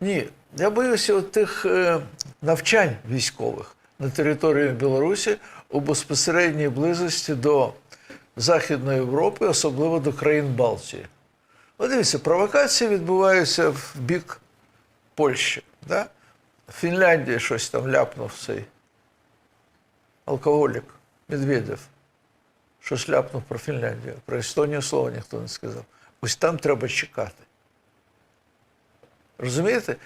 Ні, я боюся тих е, навчань військових на території Білорусі у безпосередній близості до Західної Європи, особливо до країн Балтії. От дивіться, провокації відбуваються в бік Польщі. Да? Фінляндії щось там ляпнув цей алкоголік Медведєв. Щось ляпнув про Фінляндію. Про Естонію слова ніхто не сказав. Ось там треба чекати. Розумієте?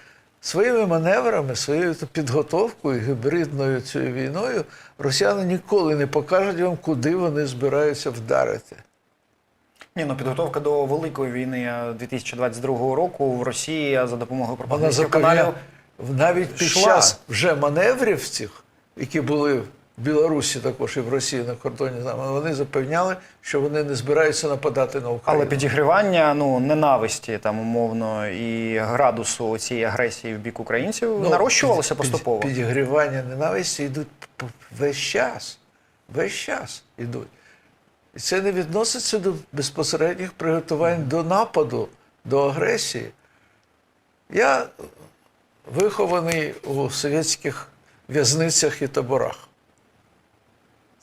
Своїми маневрами, своєю підготовкою, гібридною цією війною росіяни ніколи не покажуть вам, куди вони збираються вдарити. Ні, ну підготовка до великої війни е, 2022 року в Росії за допомогою Вона пропагандистських каналів. навіть під йшла. час вже маневрів цих, які були в Білорусі, також і в Росії на кордоні з нами, вони запевняли, що вони не збираються нападати на Україну. Але підігрівання ну ненависті там умовно і градусу цієї агресії в бік українців Ну, нарощувалося під- під- поступово. Підігрівання ненависті йдуть весь час. Весь час йдуть. І це не відноситься до безпосередніх приготувань до нападу, до агресії. Я вихований у совєтських в'язницях і таборах.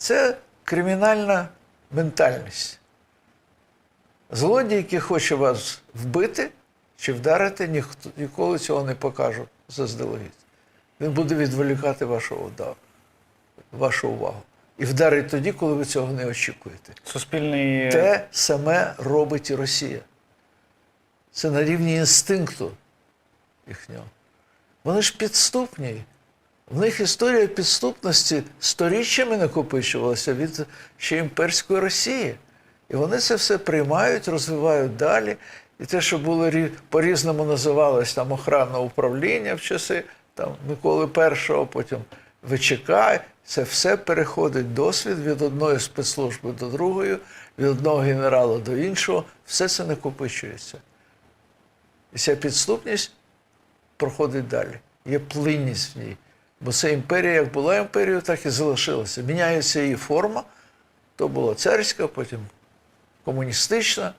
Це кримінальна ментальність. Злодій, який хоче вас вбити чи вдарити, ніхто ніколи цього не покаже заздалегідь. Він буде відволікати вашу, увагу- вашу увагу. І вдарить тоді, коли ви цього не очікуєте. Суспільний Те саме робить і Росія. Це на рівні інстинкту їхнього. Вони ж підступні. В них історія підступності сторіччями накопичувалася від ще імперської Росії. І вони це все приймають, розвивають далі. І те, що було по-різному називалось там охранне управління в часи там, Миколи І, потім ВЧК, це все переходить досвід від одної спецслужби до другої, від одного генерала до іншого. Все це накопичується. І ця підступність проходить далі. Є плинність в ній. Бо це імперія, як була імперією, так і залишилася. Міняється її форма. То була царська, потім комуністична,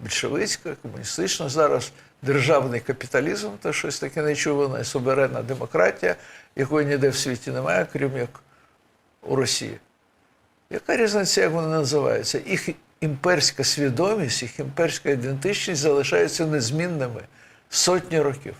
більшовицька, комуністична. Зараз державний капіталізм, то щось таке нечуване, суверенна демократія, якої ніде в світі немає, крім як у Росії. Яка різниця, як вони називаються? Їх імперська свідомість, їх імперська ідентичність залишаються незмінними сотні років.